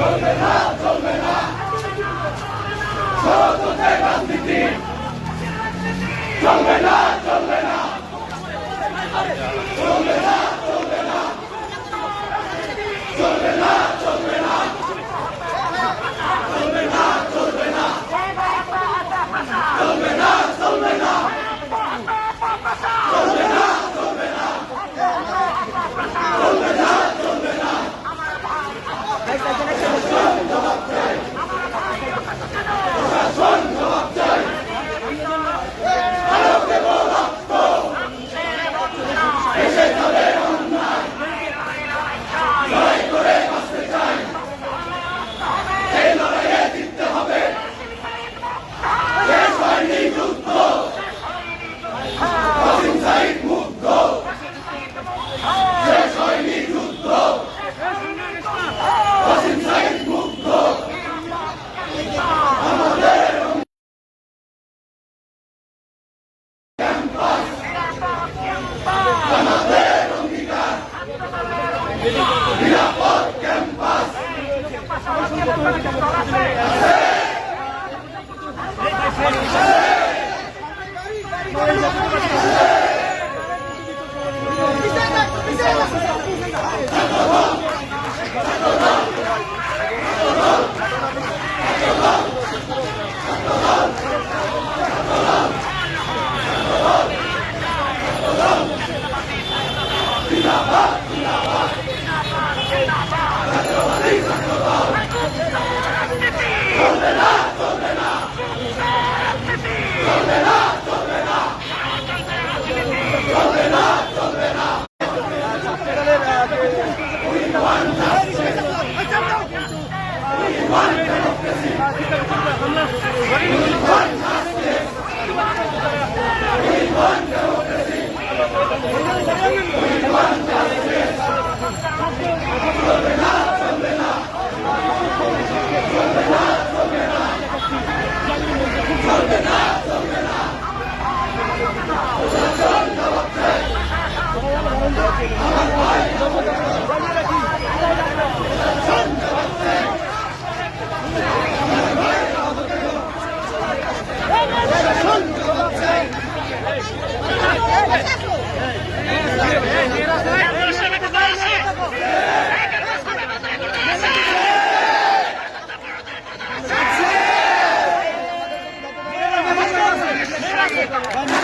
চলবে না চলবে না। সততার রাজনীতি চলবে না চলবে না চলবে না চলবে না চলবে না জিন্দাবাদ জিন্দাবাদ হবে না Vamos!